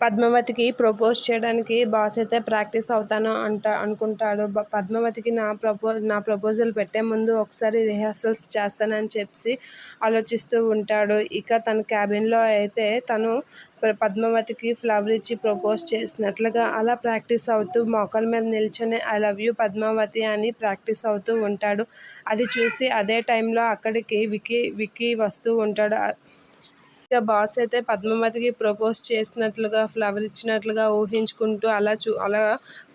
పద్మావతికి propose చేయడానికి boss అయితే practice అవుతాను అంట అనుకుంటాడు. పద్మావతికి నా ప్రపో నా ప్రపోజల్ పెట్టే ముందు ఒకసారి రిహార్సల్స్ చేస్తానని చెప్పి ఆలోచిస్తూ ఉంటాడు. ఇక తన క్యాబిన్లో అయితే తను పద్మావతికి ఫ్లవర్ ఇచ్చి ప్రపోజ్ చేసినట్లుగా అలా ప్రాక్టీస్ అవుతూ మోకాల మీద నిల్చొని ఐ లవ్ యూ పద్మావతి అని ప్రాక్టీస్ అవుతూ ఉంటాడు. అది చూసి అదే టైంలో అక్కడికి వికీ వికీ వస్తూ ఉంటాడు. ఇక బాస్ అయితే పద్మావతికి ప్రపోజ్ చేసినట్లుగా ఫ్లవర్ ఇచ్చినట్లుగా ఊహించుకుంటూ అలా చూ అలా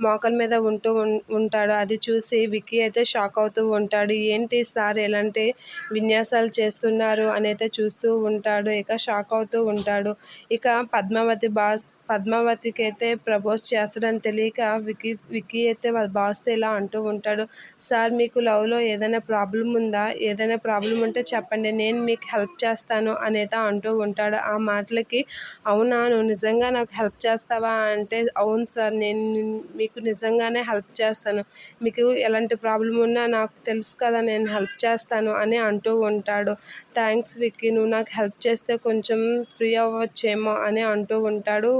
మోకల మీద ఉంటూ ఉంటాడు. అది చూసి విక్కీ అయితే షాక్ అవుతూ ఉంటాడు. ఏంటి సార్ ఎలాంటి విన్యాసాలు చేస్తున్నారు అని అయితే చూస్తూ ఉంటాడు. ఇక షాక్ అవుతూ ఉంటాడు. ఇక పద్మావతి బాస్ పద్మావతికి అయితే ప్రపోజ్ చేస్తాడని తెలియక విక్కీ విక్కీ అయితే వాళ్ళ బాస్తో ఇలా అంటూ ఉంటాడు. సార్ మీకు లవ్లో ఏదైనా ప్రాబ్లం ఉందా? ఏదైనా ప్రాబ్లం ఉంటే చెప్పండి. నేను మీకు హెల్ప్ చేస్తాను అనేది అంటూ ఉంటాడు. ఆ మాటలకి అవునా నువ్వు నిజంగా నాకు హెల్ప్ చేస్తావా? అంటే అవును సార్ నేను మీకు నిజంగానే హెల్ప్ చేస్తాను. మీకు ఎలాంటి ప్రాబ్లం ఉన్నా నాకు తెలుసు కదా నేను హెల్ప్ చేస్తాను అని అంటూ ఉంటాడు. థ్యాంక్స్ విక్కీ నువ్వు నాకు హెల్ప్ చేస్తే కొంచెం ఫ్రీ అవ్వచ్చేమో అని అంటూ ఉంటాడు.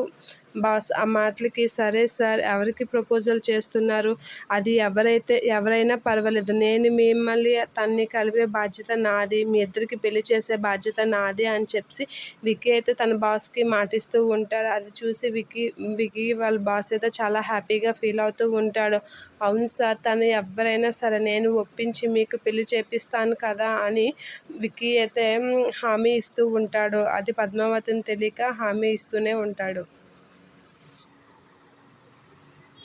బాస్ ఆ మాటలకి సరే సార్ ఎవరికి ప్రపోజల్ చేస్తున్నారు? అది ఎవరైతే ఎవరైనా పర్వాలేదు. నేను మిమ్మల్ని తన్ని కలిపే బాధ్యత నాది. మీ ఇద్దరికి పెళ్ళి చేసే బాధ్యత నాది అని చెప్పి విక్కీ అయితే తన బాస్కి మాటిస్తూ ఉంటాడు. అది చూసి విక్కీ విక్కీ వాళ్ళ బాస్ అయితే చాలా హ్యాపీగా ఫీల్ అవుతూ ఉంటాడు. అవును సార్ తను ఎవరైనా సరే నేను ఒప్పించి మీకు పెళ్ళి చేపిస్తాను కదా అని విక్కీ అయితే హామీ ఇస్తూ ఉంటాడు. అది పద్మావతిని తెలియక హామీ ఇస్తూనే ఉంటాడు.